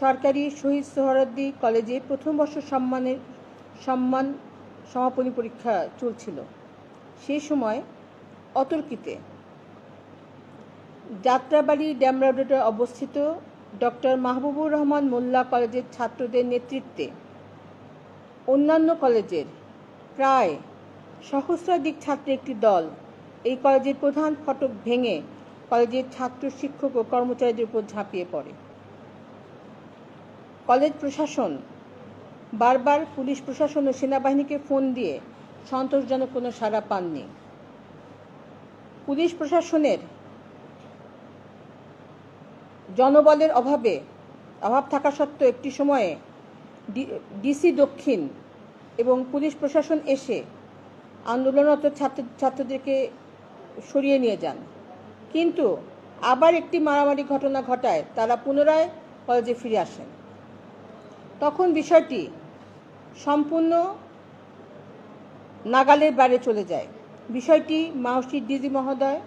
সরকারি শহীদ সোহরাদ্দি কলেজে প্রথম বর্ষ সম্মানের সম্মান সমাপনী পরীক্ষা চলছিল। সেই সময় অতর্কিতে যাত্রাবাড়ি ড্যামরা রোডে অবস্থিত ডক্টর মাহবুবুর রহমান মোল্লা কলেজের ছাত্রদের নেতৃত্বে অন্যান্য কলেজের প্রায় সহস্রাধিক ছাত্রের একটি দল এই কলেজের প্রধান ফটক ভেঙে কলেজের ছাত্র, শিক্ষক ও কর্মচারীদের উপর ঝাঁপিয়ে পড়ে। কলেজ প্রশাসন, বারবার পুলিশ প্রশাসন ও সেনাবাহিনীকে ফোন দিয়ে সন্তোষজনক কোনো সাড়া পাননি। পুলিশ প্রশাসনের জনবলের অভাবে, অভাব থাকা সত্ত্বেও একটি সময়ে ডিসি দক্ষিণ এবং পুলিশ প্রশাসন এসে আন্দোলনরত ছাত্র, ছাত্রদেরকে সরিয়ে নিয়ে যান। কিন্তু আবার একটি মারামারি ঘটনা ঘটায়, তারা পুনরায় কলেজে ফিরে আসেন। তখন বিষয়টি সম্পূর্ণ নাগালের বাইরে চলে যায়। বিষয়টি মাউসি ডিজি মহোদয়,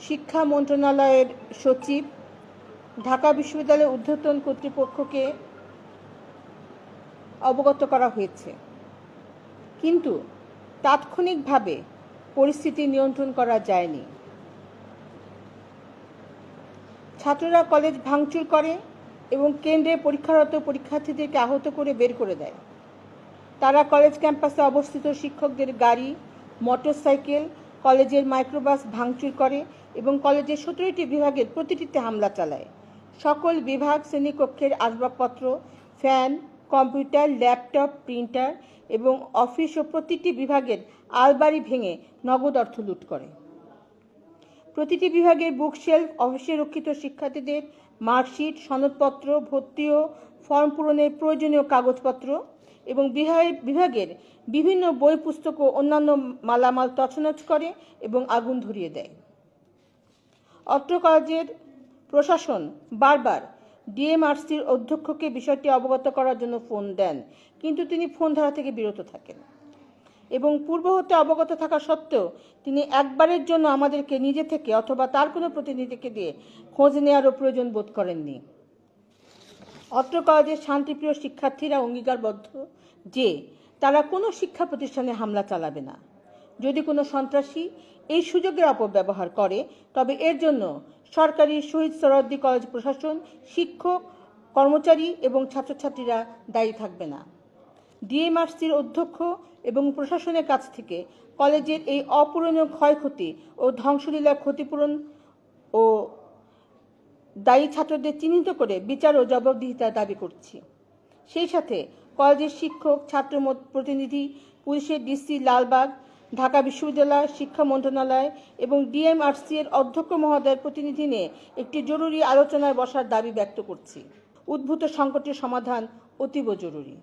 শিক্ষা মন্ত্রণালয়ের সচিব, ঢাকা বিশ্ববিদ্যালয়ের ঊর্ধ্বতন কর্তৃপক্ষকে অবগত করা হয়েছে। কিন্তু তাৎক্ষণিকভাবে পরিস্থিতি নিয়ন্ত্রণ করা যায়নি। ছাত্ররা কলেজ ভাঙচুর করে এবং কেন্দ্রে পরীক্ষারত পরীক্ষার্থীদেরকে আহত করে বের করে দেয়। তারা কলেজ ক্যাম্পাসে অবস্থিত শিক্ষকদের গাড়ি, মোটরসাইকেল, কলেজের মাইক্রোবাস ভাঙচুর করে এবং কলেজের সতেরোটি বিভাগের প্রতিটিতে হামলা চালায়। সকল বিভাগ শ্রেণীকক্ষের আসবাবপত্র, ফ্যান, কম্পিউটার, ল্যাপটপ, প্রিন্টার এবং অফিস ও প্রতিটি বিভাগের আলমারি ভেঙে নগদ অর্থ লুট করে। প্রতিটি বিভাগের বুকশেলফ, অফিসে রক্ষিত শিক্ষার্থীদের মার্কশিট, সনদপত্র ভর্তি ও ফর্ম পূরণের প্রয়োজনীয় কাগজপত্র এবং বিভাগের বিভিন্ন বই পুস্তক ও অন্যান্য মালামাল তছনছ করে এবং আগুন ধরিয়ে দেয়। অত্র কলেজের প্রশাসন বারবার ডিএমআরসির অধ্যক্ষকে বিষয়টি অবগত করার জন্য ফোন দেন, কিন্তু তিনি ফোন ধরা থেকে বিরত থাকেন। এবং পূর্ব হতে অবগত থাকা সত্ত্বেও তিনি একবারের জন্য আমাদেরকে নিজে থেকে অথবা তার কোনো প্রতিনিধিকে দিয়ে খোঁজ নেওয়ারও প্রয়োজন বোধ করেননি। অত্র কলেজের শান্তিপ্রিয় শিক্ষার্থীরা অঙ্গীকারবদ্ধ যে, তারা কোনো শিক্ষা প্রতিষ্ঠানে হামলা চালাবে না। যদি কোনো সন্ত্রাসী এই সুযোগের অপব্যবহার করে, তবে এর জন্য সরকারি শহীদ সরদ্দি কলেজ প্রশাসন, শিক্ষক, কর্মচারী এবং ছাত্রছাত্রীরা দায়ী থাকবে না। ডিএমআরসির অধ্যক্ষ এবং প্রশাসনের কাছ থেকে কলেজের এই অপূরণীয় ক্ষয়ক্ষতি ও ধ্বংসলীলা ক্ষতিপূরণ ও দায়ী ছাত্রদের চিহ্নিত করে বিচার ও জবাবদিহিতার দাবি করছি। সেই সাথে কলেজের শিক্ষক, ছাত্র প্রতিনিধি, পুলিশের ডিসি লালবাগ, ঢাকা বিশ্ববিদ্যালয় শিক্ষা মন্ত্রণালয় এবং ডিএমআরসি এর অধ্যক্ষ মহোদয়ের প্রতিনিধি নিয়ে একটি জরুরি আলোচনায় বসার দাবি ব্যক্ত করছি। উদ্ভূত সংকটের সমাধান অতীব জরুরি।